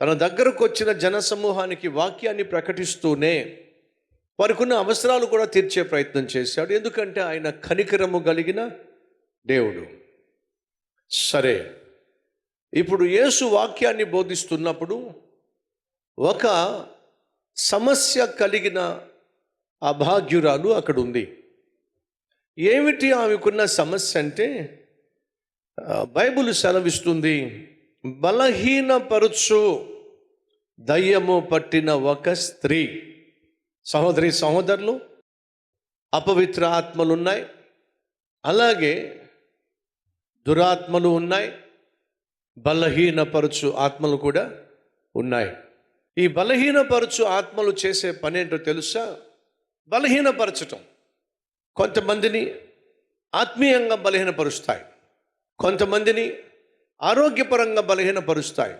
తన దగ్గరకు వచ్చిన జన సమూహానికి వాక్యాన్ని ప్రకటిస్తూనే వారికున్న అవసరాలు కూడా తీర్చే ప్రయత్నం చేశాడు. ఎందుకంటే ఆయన కనికరము కలిగిన దేవుడు. సరే ఇప్పుడు యేసు వాక్యాన్ని బోధిస్తున్నప్పుడు ఒక సమస్య కలిగిన అభాగ్యురాలు అక్కడ ఉంది ఏమిటి ఆమెకున్న సమస్య అంటే బైబుల్ బైబిల్ సెలవిస్తుంది బలహీనపరుచు దయ్యము పట్టిన ఒక స్త్రీ. సహోదరి సహోదరులు అపవిత్ర ఆత్మలు ఉన్నాయి అలాగే దురాత్మలు ఉన్నాయి. బలహీనపరచు ఆత్మలు కూడా ఉన్నాయి. ఈ బలహీనపరచు ఆత్మలు చేసే పని ఏంటో తెలుసా? బలహీనపరచటం. కొంతమందిని ఆత్మీయంగా బలహీనపరుస్తాయి. కొంతమందిని ఆరోగ్యపరంగా బలహీనపరుస్తాయి.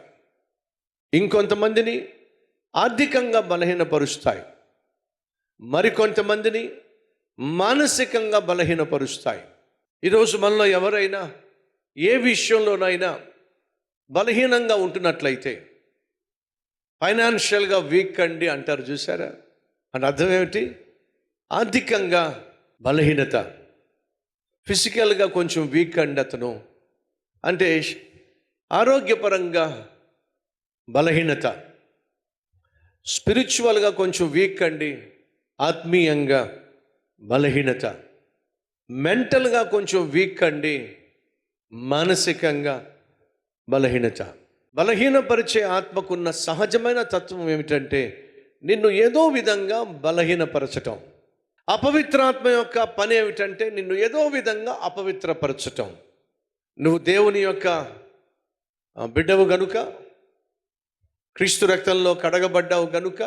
ఇంకొంతమందిని ఆర్థికంగా బలహీనపరుస్తాయి. మరికొంతమందిని మానసికంగా బలహీనపరుస్తాయి. ఈరోజు మనలో ఎవరైనా ఏ విషయంలోనైనా బలహీనంగా ఉంటున్నట్లయితే ఫైనాన్షియల్గా వీక్ అండి అంటారు చూసారా? అని అర్థం ఏమిటి? ఆర్థికంగా బలహీనత ఫిజికల్గా కొంచెం వీక్ అండి అతను. అంటే ఆరోగ్యపరంగా బలహీనత. స్పిరిచువల్గా కొంచెం వీక్ అండి. ఆత్మీయంగా బలహీనత. మెంటల్గా కొంచెం వీక్ అండి. మానసికంగా బలహీనత. బలహీనపరిచే ఆత్మకున్న సహజమైన తత్వం ఏమిటంటే నిన్ను ఏదో విధంగా బలహీనపరచటం. అపవిత్రాత్మ యొక్క పని ఏమిటంటే నిన్ను ఏదో విధంగా అపవిత్రపరచటం. నువ్వు దేవుని యొక్క బిడ్డవు గనుక క్రీస్తు రక్తంలో కడగబడ్డావు కనుక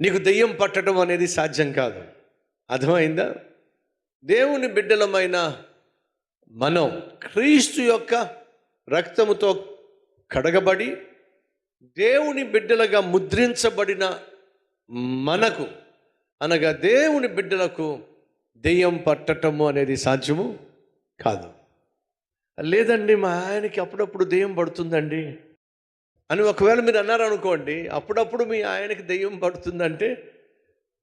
నీకు దెయ్యం పట్టడం అనేది సాధ్యం కాదు. అర్థమైందా? దేవుని బిడ్డలమైన మనం క్రీస్తు యొక్క రక్తముతో కడగబడి దేవుని బిడ్డలుగా ముద్రించబడిన మనకు అనగా దేవుని బిడ్డలకు దెయ్యం పట్టటము అనేది సాధ్యము కాదు. లేదండి మా ఆయనకి అప్పుడప్పుడు దెయ్యం పడుతుందండి. అని ఒకవేళ మీరు అన్నారనుకోండి అప్పుడప్పుడు మీ ఆయనకి దెయ్యం పడుతుందంటే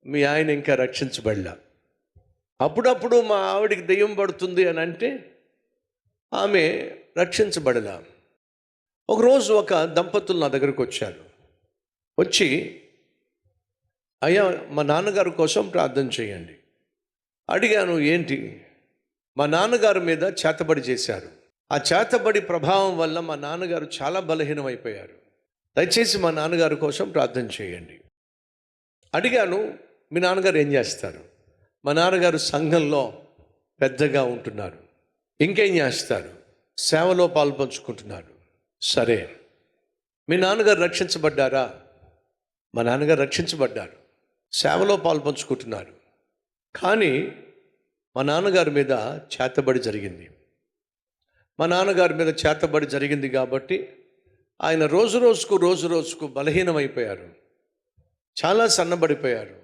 మీ ఆయన ఇంకా రక్షించబడలా. అప్పుడప్పుడు మా ఆవిడికి దెయ్యం పడుతుంది అని అంటే ఆమె రక్షించబడలా. ఒకరోజు ఒక దంపతులు నా దగ్గరకు వచ్చారు. వచ్చి అయ్యా మా నాన్నగారి కోసం ప్రార్థన చేయండి. అడిగాను ఏంటి? మా నాన్నగారి మీద చేతబడి చేశారు. ఆ చేతబడి ప్రభావం వల్ల మా నాన్నగారు చాలా బలహీనమైపోయారు. దయచేసి మా నాన్నగారి కోసం ప్రార్థన చేయండి. అడిగాను మీ నాన్నగారు ఏం చేస్తారు? మా నాన్నగారు సంఘంలో పెద్దగా ఉంటున్నారు. ఇంకేం చేస్తారు? సేవలో పాల్పంచుకుంటున్నారు. సరే. మీ నాన్నగారు రక్షించబడ్డారా? మా నాన్నగారు రక్షించబడ్డారు. సేవలో పాల్పంచుకుంటున్నారు. కానీ మా నాన్నగారి మీద చేతబడి జరిగింది. మా నాన్నగారి మీద చేతబడి జరిగింది కాబట్టి ఆయన రోజు రోజుకు రోజు రోజుకు బలహీనమైపోయారు. చాలా సన్నబడిపోయారు.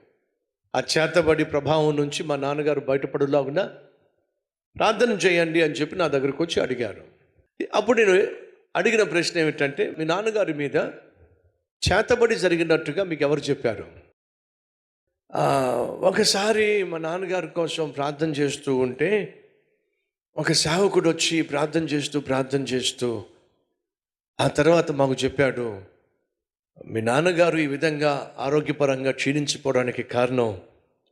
ఆ చేతబడి ప్రభావం నుంచి మా నాన్నగారు బయటపడులాగున ప్రార్థన చేయండి అని చెప్పి నా దగ్గరకు వచ్చి అడిగారు. అప్పుడు నేను అడిగిన ప్రశ్న ఏమిటంటే మీ నాన్నగారి మీద చేతబడి జరిగినట్టుగా మీకు ఎవరు చెప్పారు? ఒకసారి మా నాన్నగారి కోసం ప్రార్థన చేస్తూ ఉంటే ఒక సేవకుడు వచ్చి ప్రార్థన చేస్తూ ప్రార్థన చేస్తూ ఆ తర్వాత మాకు చెప్పాడు మీ నాన్నగారు ఈ విధంగా ఆరోగ్యపరంగా క్షీణించిపోవడానికి కారణం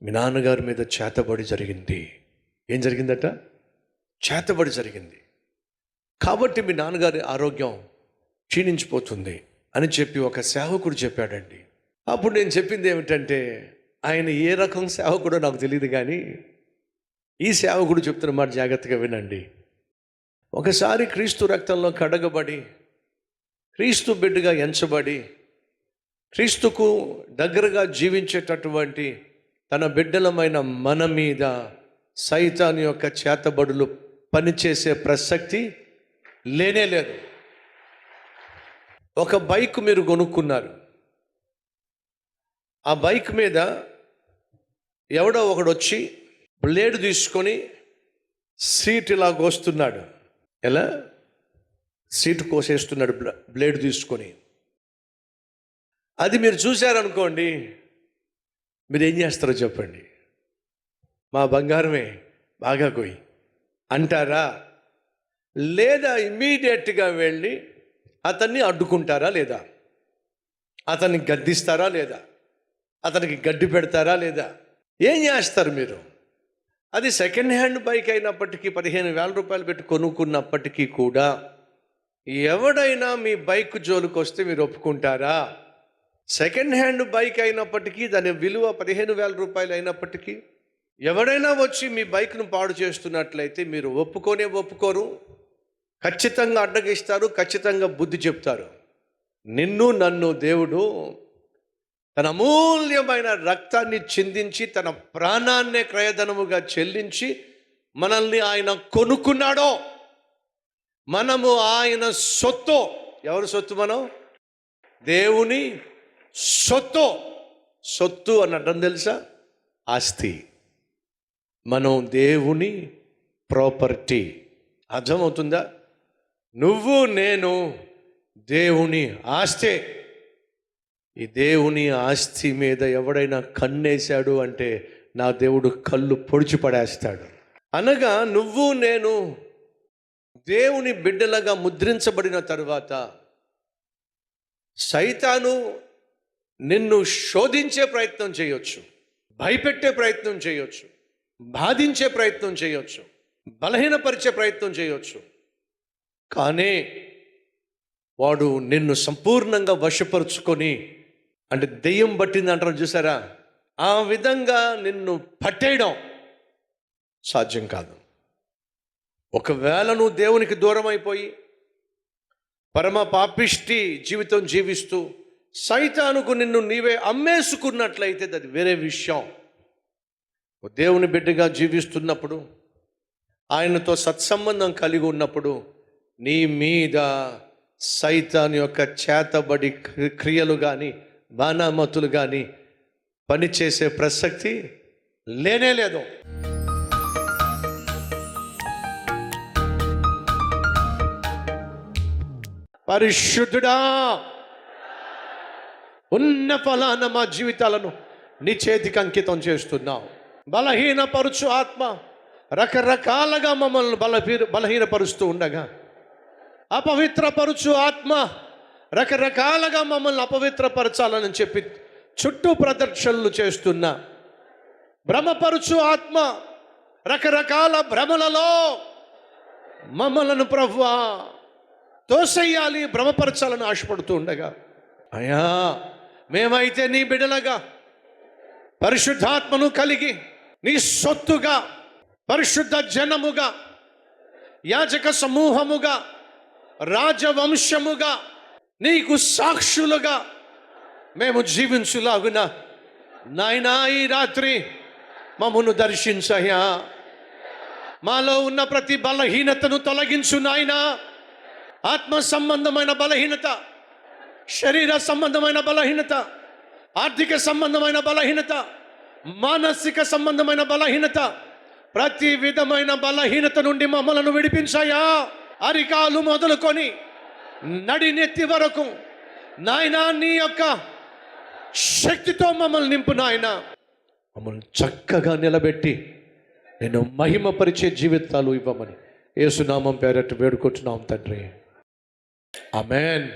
మీ నాన్నగారి మీద చేతబడి జరిగింది. ఏం జరిగిందట? చేతబడి జరిగింది. కాబట్టి మీ నాన్నగారి ఆరోగ్యం క్షీణించిపోతుంది అని చెప్పి ఒక సేవకుడు చెప్పాడండి. అప్పుడు నేను చెప్పింది ఏమిటంటే ఆయన ఏ రకం సేవకుడో నాకు తెలియదు కానీ ఈ సేవకుడు చెప్తున్న మాట జాగ్రత్తగా వినండి. ఒకసారి క్రీస్తు రక్తంలో కడగబడి క్రీస్తు బిడ్డగా ఎంచబడి క్రీస్తుకు దగ్గరగా జీవించేటటువంటి తన బిడ్డలమైన మన మీద సైతాన్ యొక్క చేతబడులు పనిచేసే ప్రసక్తి లేనే లేదు. ఒక బైక్ మీరు కొనుక్కున్నారు. ఆ బైక్ మీద ఎవడో ఒకడు వచ్చి బ్లేడ్ తీసుకొని సీట్ ఇలా కోస్తున్నాడు. ఎలా? సీటు కోసేస్తున్నాడు బ్లేడ్ తీసుకొని. అది మీరు చూశారనుకోండి మీరు ఏం చేస్తారో చెప్పండి. మా బంగారమే బాగా కొయ్యి. అంటారా? లేదా ఇమీడియట్గా వెళ్ళి అతన్ని అడ్డుకుంటారా లేదా? అతన్ని గద్దిస్తారా లేదా? అతనికి గడ్డి పెడతారా లేదా? ఏం చేస్తారు మీరు? అది సెకండ్ హ్యాండ్ బైక్ అయినప్పటికీ పదిహేను వేల రూపాయలు పెట్టి కొనుక్కున్నప్పటికీ కూడా ఎవడైనా మీ బైక్ జోలికి వస్తే మీరు ఒప్పుకుంటారా? సెకండ్ హ్యాండ్ బైక్ అయినప్పటికీ దాని విలువ పదిహేను వేల రూపాయలు అయినప్పటికీ ఎవడైనా వచ్చి మీ బైక్ను పాడు చేస్తున్నట్లయితే మీరు ఒప్పుకోనే ఒప్పుకోరు ఖచ్చితంగా అడ్డగిస్తారు ఖచ్చితంగా బుద్ధి చెప్తారు. నిన్ను నన్ను దేవుడు తన అమూల్యమైన రక్తాన్ని చిందించి తన ప్రాణాన్నే క్రయధనముగా చెల్లించి మనల్ని ఆయన కొనుక్కున్నాడో మనము ఆయన సొత్తు ఎవరు సొత్తు మనం? దేవుని సొత్తు. సొత్తు అని తెలుసా? ఆస్తి. మనం దేవుని ప్రాపర్టీ. అర్థమవుతుందా? నువ్వు నేను దేవుని ఆస్తే. ఈ దేవుని ఆస్తి మీద ఎవడైనా కన్నేశాడు అంటే నా దేవుడు కళ్ళు పొడిచి పడేస్తాడు. అనగా నువ్వు నేను దేవుని బిడ్డలుగా ముద్రించబడిన తర్వాత సైతాను నిన్ను శోధించే ప్రయత్నం చేయొచ్చు భయపెట్టే ప్రయత్నం చేయొచ్చు బాధించే ప్రయత్నం చేయొచ్చు బలహీనపరిచే ప్రయత్నం చేయొచ్చు. కానీ వాడు నిన్ను సంపూర్ణంగా వశపరుచుకొని అంటే దెయ్యం పట్టింది అంటారు చూసారా? ఆ విధంగా నిన్ను పట్టేయడం సాధ్యం కాదు. ఒకవేళ నువ్వు దేవునికి దూరం అయిపోయి పరమ పాపిష్టి జీవితం జీవిస్తూ సైతానుకు నిన్ను నీవే అమ్మేసుకున్నట్లయితే అది వేరే విషయం. దేవుని బిడ్డగా జీవిస్తున్నప్పుడు ఆయనతో సత్సంబంధం కలిగి ఉన్నప్పుడు నీ మీద సైతాన్ యొక్క చేతబడి క్రి- క్రియలు కానీ బాణామతులు కానీ పనిచేసే ప్రసక్తి లేనే లేదు. పరిశుద్ధుడా! ఉన్న ఫలాన మా జీవితాలను నీ చేతికి అంకితం చేస్తున్నావు. బలహీనపరుచు ఆత్మ రకరకాలుగా మమ్మల్ని బలహీన బలహీనపరుస్తూ ఉండగా అపవిత్రపరుచు ఆత్మ రకరకాలుగా మమ్మల్ని అపవిత్రపరచాలని చెప్పి చుట్టూ ప్రదర్శనలు చేస్తున్న భ్రమపరుచు ఆత్మ రకరకాల భ్రమలలో మమ్మలను ప్రవ్వా తోసేయాలి భ్రమపరచాలని ఆశపడుతూ ఉండగా అయ్యా మేమైతే నీ బిడలగా పరిశుద్ధాత్మను కలిగి నీ సొత్తుగా పరిశుద్ధ జనముగా యాజక సమూహముగా రాజవంశముగా నీకు సాక్షులుగా మేము జీవించులాగున నాయనా ఈ రాత్రి మమ్మను దర్శించయ్యా. మాలో ఉన్న ప్రతి బలహీనతను తొలగించు నాయనా. ఆత్మ సంబంధమైన బలహీనత శరీర సంబంధమైన బలహీనత ఆర్థిక సంబంధమైన బలహీనత మానసిక సంబంధమైన బలహీనత ప్రతి విధమైన బలహీనత నుండి మమ్మలను విడిపించాయా అరికాలు మొదలుకొని నడినెత్తి వరకు. నాయన నీ యొక్క శక్తితో మమ్మల్ని నింపు నాయన. మమ్మల్ని చక్కగా నిలబెట్టి నేను మహిమపరిచే జీవితాలు ఇవ్వమని ఏసునామం పేరట్టు వేడుకుంటున్నాం తండ్రి. అమెన్